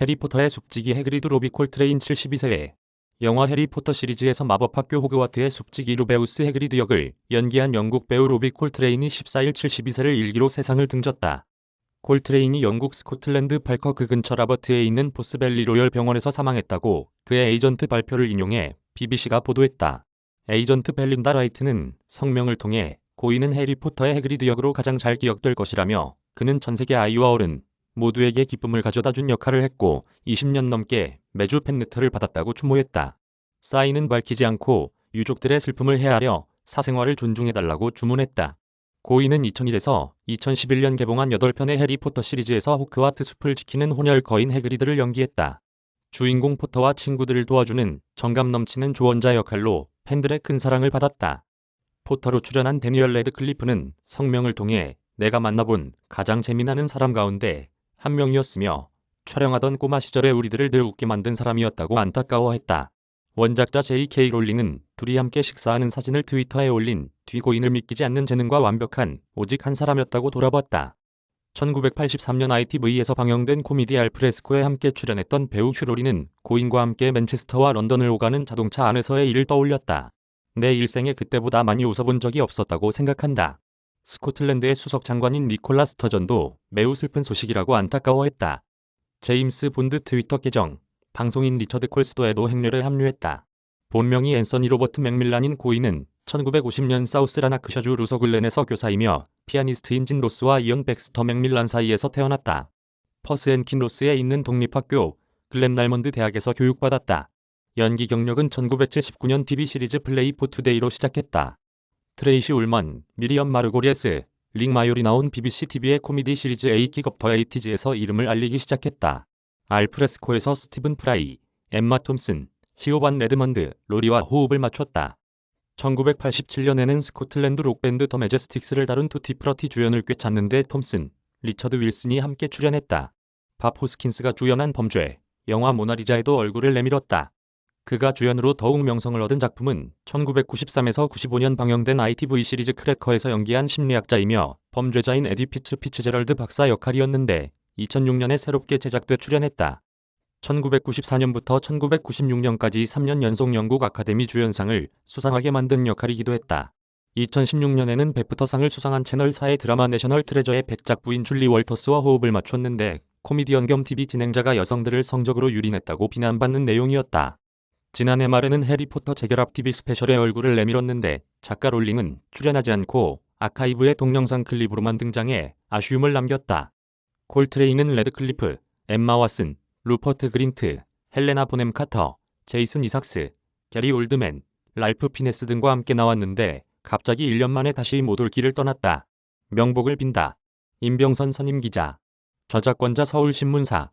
해리포터의 숲지기 해그리드 로비 콜트레인 72세 영화 해리포터 시리즈에서 마법학교 호그와트의 숲지기 루베우스 해그리드 역을 연기한 영국 배우 로비 콜트레인이 14일 72세를 일기로 세상을 등졌다. 콜트레인이 영국 스코틀랜드 발커 그 근처 라버트에 있는 보스밸리 로열 병원에서 사망했다고 그의 에이전트 발표를 인용해 BBC가 보도했다. 에이전트 벨린다 라이트는 성명을 통해 고인은 해리포터의 해그리드 역으로 가장 잘 기억될 것이라며 그는 전 세계 아이와 어른 모두에게 기쁨을 가져다 준 역할을 했고 20년 넘게 매주 팬레터를 받았다고 추모했다. 사인은 밝히지 않고 유족들의 슬픔을 헤아려 사생활을 존중해달라고 주문했다. 고인은 2001에서 2011년 개봉한 8편의 해리포터 시리즈에서 호크와트 숲을 지키는 혼혈 거인 해그리드를 연기했다. 주인공 포터와 친구들을 도와주는 정감 넘치는 조언자 역할로 팬들의 큰 사랑을 받았다. 포터로 출연한 데니얼 레드클리프는 성명을 통해 내가 만나본 가장 재미나는 사람 가운데 한 명이었으며 촬영하던 꼬마 시절에 우리들을 늘 웃게 만든 사람이었다고 안타까워했다. 원작자 J.K. 롤링은 둘이 함께 식사하는 사진을 트위터에 올린 뒤 고인을 믿기지 않는 재능과 완벽한 오직 한 사람이었다고 돌아봤다. 1983년 ITV에서 방영된 코미디 알프레스코에 함께 출연했던 배우 휴로리는 고인과 함께 맨체스터와 런던을 오가는 자동차 안에서의 일을 떠올렸다. 내 일생에 그때보다 많이 웃어본 적이 없었다고 생각한다. 스코틀랜드의 수석 장관인 니콜라 스터전도 매우 슬픈 소식이라고 안타까워했다. 제임스 본드 트위터 계정, 방송인 리처드 콜스도에도 행렬에 합류했다. 본명이 앤서니 로버트 맥밀란인 고인은 1950년 사우스라나크셔주 루서글렌에서 교사이며 피아니스트인 진 로스와 이언 백스터 맥밀란 사이에서 태어났다. 퍼스 앤킨 로스에 있는 독립학교 글렌 날먼드 대학에서 교육받았다. 연기 경력은 1979년 TV 시리즈 플레이 포 투데이로 시작했다. 트레이시 울먼, 미리엄 마르고리에스, 링 마요리 나온 BBC TV의 코미디 시리즈 에이킥 업더 에이티즈에서 이름을 알리기 시작했다. 알프레스코에서 스티븐 프라이, 엠마 톰슨, 시오반 레드먼드, 로리와 호흡을 맞췄다. 1987년에는 스코틀랜드 록밴드 더 매제스틱스를 다룬 투티 프러티 주연을 꿰찼는데 톰슨, 리처드 윌슨이 함께 출연했다. 밥 호스킨스가 주연한 범죄, 영화 모나리자에도 얼굴을 내밀었다. 그가 주연으로 더욱 명성을 얻은 작품은 1993에서 95년 방영된 ITV 시리즈 크래커에서 연기한 심리학자이며 범죄자인 에디 피츠 피츠제럴드 박사 역할이었는데 2006년에 새롭게 제작돼 출연했다. 1994년부터 1996년까지 3년 연속 영국 아카데미 주연상을 수상하게 만든 역할이기도 했다. 2016년에는 베프터상을 수상한 채널 4의 드라마 내셔널 트레저의 백작 부인 줄리 월터스와 호흡을 맞췄는데 코미디언 겸 TV 진행자가 여성들을 성적으로 유린했다고 비난받는 내용이었다. 지난해 말에는 해리포터 재결합 TV 스페셜에 얼굴을 내밀었는데 작가 롤링은 출연하지 않고 아카이브의 동영상 클립으로만 등장해 아쉬움을 남겼다. 콜트레이는 레드클리프, 엠마 왓슨, 루퍼트 그린트, 헬레나 보넴 카터, 제이슨 이삭스, 게리 올드맨, 랄프 피네스 등과 함께 나왔는데 갑자기 1년 만에 다시 못올 길을 떠났다. 명복을 빈다. 임병선 선임 기자. 저작권자 서울신문사